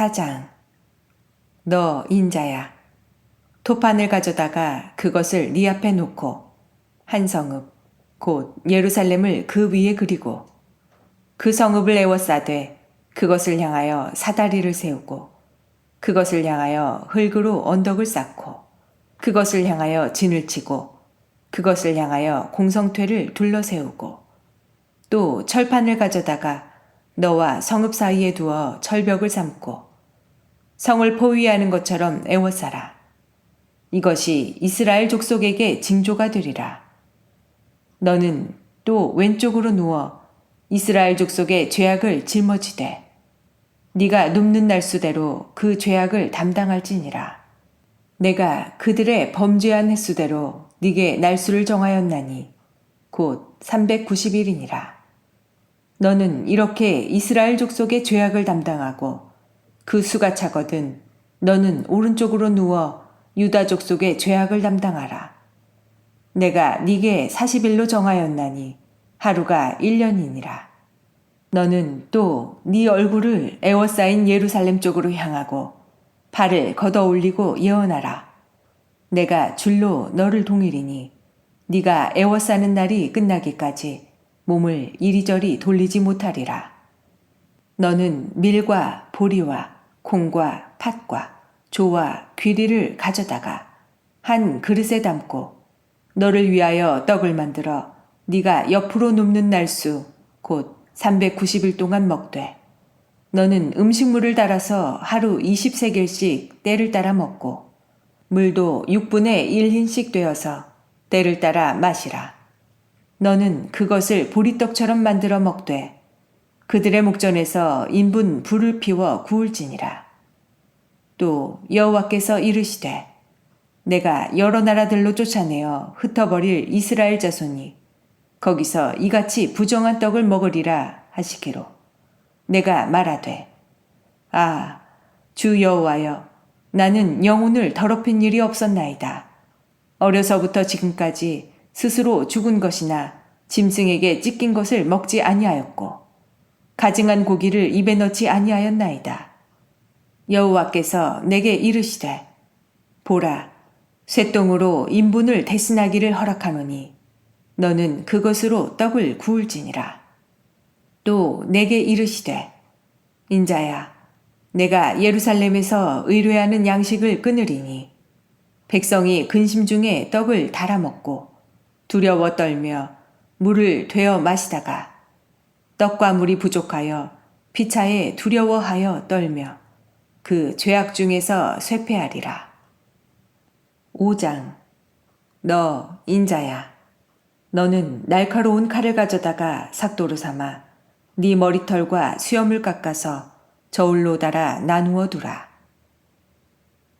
4장. 너 인자야. 토판을 가져다가 그것을 네 앞에 놓고 한 성읍 곧 예루살렘을 그 위에 그리고 그 성읍을 에워싸되 그것을 향하여 사다리를 세우고 그것을 향하여 흙으로 언덕을 쌓고 그것을 향하여 진을 치고 그것을 향하여 공성퇴를 둘러 세우고 또 철판을 가져다가 너와 성읍 사이에 두어 철벽을 삼고 성을 포위하는 것처럼 애워싸라. 이것이 이스라엘 족속에게 징조가 되리라. 너는 또 왼쪽으로 누워 이스라엘 족속의 죄악을 짊어지되 네가 눕는 날수대로 그 죄악을 담당할지니라. 내가 그들의 범죄한 횟수대로 네게 날수를 정하였나니 곧 390일이니라. 너는 이렇게 이스라엘 족속의 죄악을 담당하고 그 수가 차거든 너는 오른쪽으로 누워 유다 족 속의 죄악을 담당하라. 내가 네게 40일로 정하였나니 하루가 1년이니라. 너는 또 네 얼굴을 에워싸인 예루살렘 쪽으로 향하고 발을 걷어 올리고 예언하라. 내가 줄로 너를 동일이니 네가 에워싸는 날이 끝나기까지 몸을 이리저리 돌리지 못하리라. 너는 밀과 보리와 콩과 팥과 조와 귀리를 가져다가 한 그릇에 담고 너를 위하여 떡을 만들어 네가 옆으로 눕는 날수 곧 390일 동안 먹되 너는 음식물을 따라서 하루 20세겔씩 때를 따라 먹고 물도 6분의 1흰씩 되어서 때를 따라 마시라. 너는 그것을 보리떡처럼 만들어 먹되 그들의 목전에서 인분 불을 피워 구울지니라. 또 여호와께서 이르시되 내가 여러 나라들로 쫓아내어 흩어버릴 이스라엘 자손이 거기서 이같이 부정한 떡을 먹으리라 하시기로 내가 말하되 아 주 여호와여 나는 영혼을 더럽힌 일이 없었나이다. 어려서부터 지금까지 스스로 죽은 것이나 짐승에게 찢긴 것을 먹지 아니하였고 가증한 고기를 입에 넣지 아니하였나이다. 여호와께서 내게 이르시되 보라 쇠똥으로 인분을 대신하기를 허락하노니 너는 그것으로 떡을 구울지니라. 또 내게 이르시되 인자야 내가 예루살렘에서 의뢰하는 양식을 끊으리니 백성이 근심 중에 떡을 달아 먹고 두려워 떨며 물을 되어 마시다가 떡과 물이 부족하여 피차에 두려워하여 떨며 그 죄악 중에서 쇠폐하리라. 5장 너 인자야 너는 날카로운 칼을 가져다가 삭도로 삼아 네 머리털과 수염을 깎아서 저울로 달아 나누어 두라.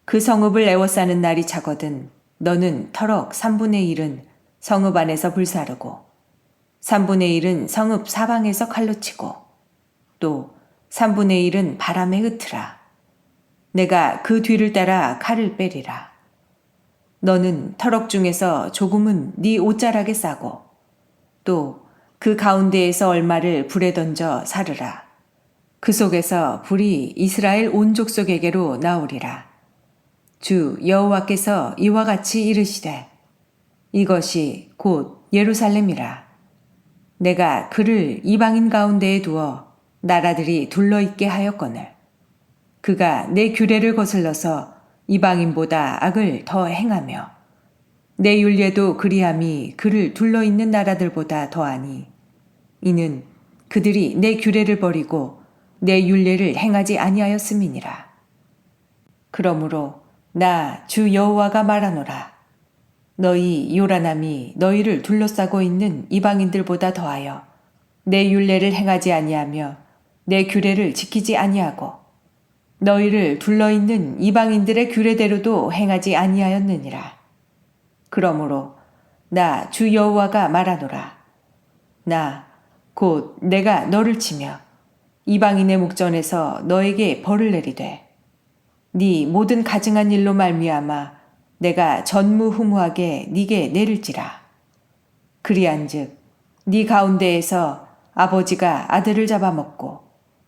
그 성읍을 에워싸는 날이 차거든 너는 터럭 3분의 1은 성읍 안에서 불사르고 3분의 1은 성읍 사방에서 칼로 치고 또 3분의 1은 바람에 흩으라. 내가 그 뒤를 따라 칼을 빼리라. 너는 터럭 중에서 조금은 네 옷자락에 싸고 또 그 가운데에서 얼마를 불에 던져 사르라. 그 속에서 불이 이스라엘 온 족속에게로 나오리라. 주 여호와께서 이와 같이 이르시되 이것이 곧 예루살렘이라. 내가 그를 이방인 가운데에 두어 나라들이 둘러있게 하였거늘. 그가 내 규례를 거슬러서 이방인보다 악을 더 행하며 내 윤례도 그리함이 그를 둘러있는 나라들보다 더하니 이는 그들이 내 규례를 버리고 내 윤례를 행하지 아니하였음이니라. 그러므로 나 주 여호와가 말하노라. 너희 요란함이 너희를 둘러싸고 있는 이방인들보다 더하여 내 윤례를 행하지 아니하며 내 규례를 지키지 아니하고 너희를 둘러 있는 이방인들의 규례대로도 행하지 아니하였느니라. 그러므로 나 주 여호와가 말하노라. 나 곧 내가 너를 치며 이방인의 목전에서 너에게 벌을 내리되 네 모든 가증한 일로 말미암아 내가 전무후무하게 네게 내릴지라. 그리한즉 네 가운데에서 아버지가 아들을 잡아먹고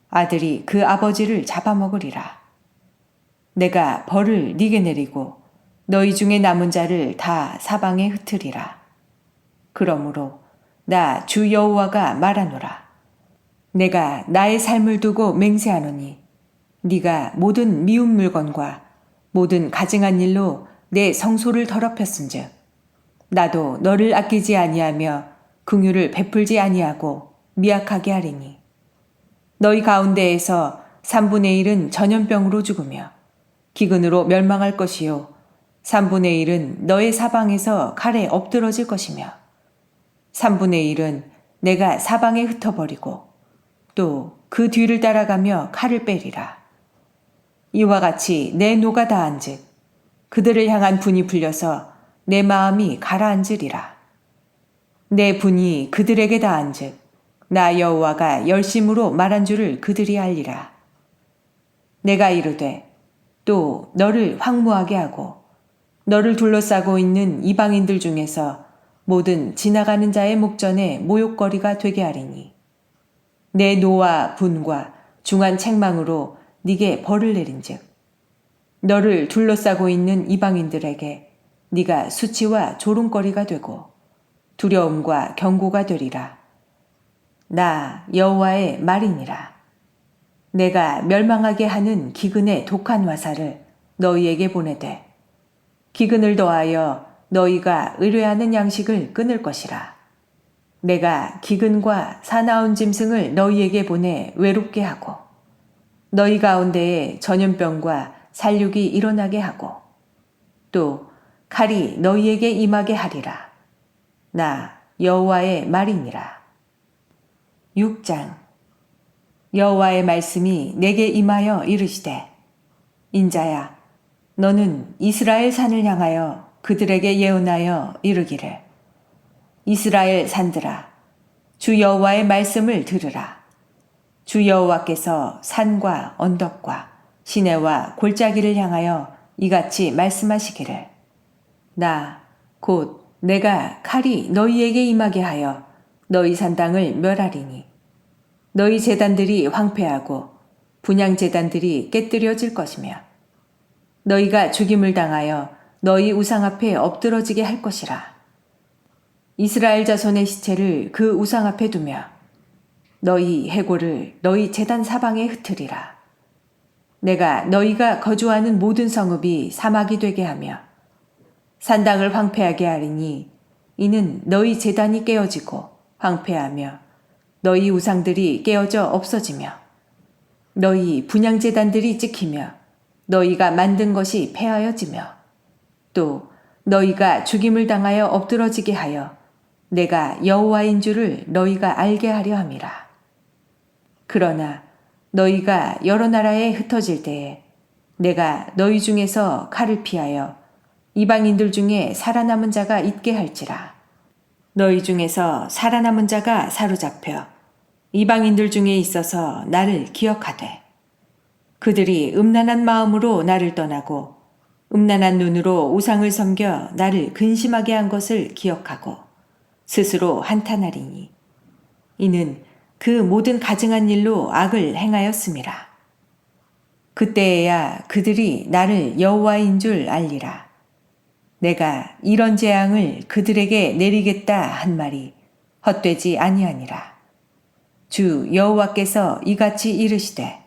아들이 그 아버지를 잡아먹으리라. 내가 벌을 네게 내리고 너희 중에 남은 자를 다 사방에 흩으리라. 그러므로 나 주 여호와가 말하노라. 내가 나의 삶을 두고 맹세하노니 네가 모든 미운 물건과 모든 가증한 일로 내 성소를 더럽혔은즉 나도 너를 아끼지 아니하며 긍휼을 베풀지 아니하고 미약하게 하리니 너희 가운데에서 3분의 1은 전염병으로 죽으며 기근으로 멸망할 것이요 3분의 1은 너의 사방에서 칼에 엎드러질 것이며 3분의 1은 내가 사방에 흩어버리고 또 그 뒤를 따라가며 칼을 빼리라. 이와 같이 내 노가 다한즉 그들을 향한 분이 풀려서 내 마음이 가라앉으리라. 내 분이 그들에게 다한즉 나 여호와가 열심으로 말한 줄을 그들이 알리라. 내가 이르되 또 너를 황무하게 하고 너를 둘러싸고 있는 이방인들 중에서 모든 지나가는 자의 목전에 모욕거리가 되게 하리니 내 노와 분과 중한 책망으로 네게 벌을 내린즉 너를 둘러싸고 있는 이방인들에게 네가 수치와 조롱거리가 되고 두려움과 경고가 되리라. 나 여호와의 말이니라. 내가 멸망하게 하는 기근의 독한 화살을 너희에게 보내되 기근을 더하여 너희가 의뢰하는 양식을 끊을 것이라. 내가 기근과 사나운 짐승을 너희에게 보내 외롭게 하고 너희 가운데에 전염병과 살육이 일어나게 하고 또 칼이 너희에게 임하게 하리라. 나 여호와의 말이니라. 6장 여호와의 말씀이 내게 임하여 이르시되 인자야 너는 이스라엘 산을 향하여 그들에게 예언하여 이르기를 이스라엘 산들아 주 여호와의 말씀을 들으라 주 여호와께서 산과 언덕과 시내와 골짜기를 향하여 이같이 말씀하시기를 나 곧 내가 칼이 너희에게 임하게 하여 너희 산당을 멸하리니 너희 재단들이 황폐하고 분양 재단들이 깨뜨려질 것이며 너희가 죽임을 당하여 너희 우상 앞에 엎드러지게 할 것이라. 이스라엘 자손의 시체를 그 우상 앞에 두며 너희 해골을 너희 재단 사방에 흩으리라. 내가 너희가 거주하는 모든 성읍이 사막이 되게 하며 산당을 황폐하게 하리니 이는 너희 재단이 깨어지고 황폐하며 너희 우상들이 깨어져 없어지며 너희 분양재단들이 찍히며 너희가 만든 것이 폐하여지며 또 너희가 죽임을 당하여 엎드러지게 하여 내가 여호와인 줄을 너희가 알게 하려 함이라. 그러나 너희가 여러 나라에 흩어질 때에 내가 너희 중에서 칼을 피하여 이방인들 중에 살아남은 자가 있게 할지라. 너희 중에서 살아남은 자가 사로잡혀 이방인들 중에 있어서 나를 기억하되 그들이 음란한 마음으로 나를 떠나고 음란한 눈으로 우상을 섬겨 나를 근심하게 한 것을 기억하고 스스로 한탄하리니 이는 그 모든 가증한 일로 악을 행하였음이라. 그때에야 그들이 나를 여호와인 줄 알리라. 내가 이런 재앙을 그들에게 내리겠다 한 말이 헛되지 아니하니라. 주 여호와께서 이같이 이르시되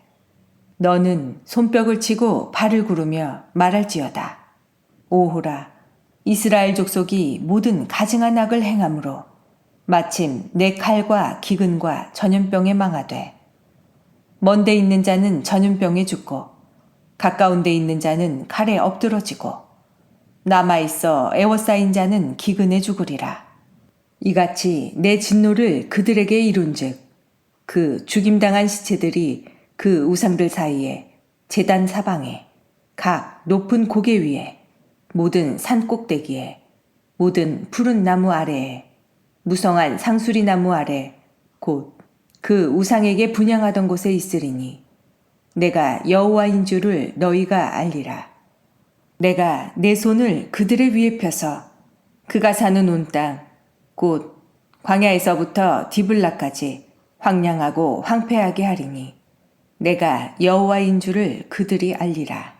너는 손뼉을 치고 발을 구르며 말할지어다. 오호라, 이스라엘 족속이 모든 가증한 악을 행함으로 마침 내 칼과 기근과 전염병에 망하되 먼데 있는 자는 전염병에 죽고 가까운 데 있는 자는 칼에 엎드러지고 남아 있어 애워싸인 자는 기근에 죽으리라. 이같이 내 진노를 그들에게 이룬즉 그 죽임당한 시체들이 그 우상들 사이에 재단 사방에 각 높은 고개 위에 모든 산 꼭대기에 모든 푸른 나무 아래에 무성한 상수리 나무 아래 곧 그 우상에게 분양하던 곳에 있으리니 내가 여호와인 줄을 너희가 알리라. 내가 내 손을 그들의 위에 펴서 그가 사는 온 땅 곧 광야에서부터 디블라까지 황량하고 황폐하게 하리니 내가 여호와인 줄을 그들이 알리라.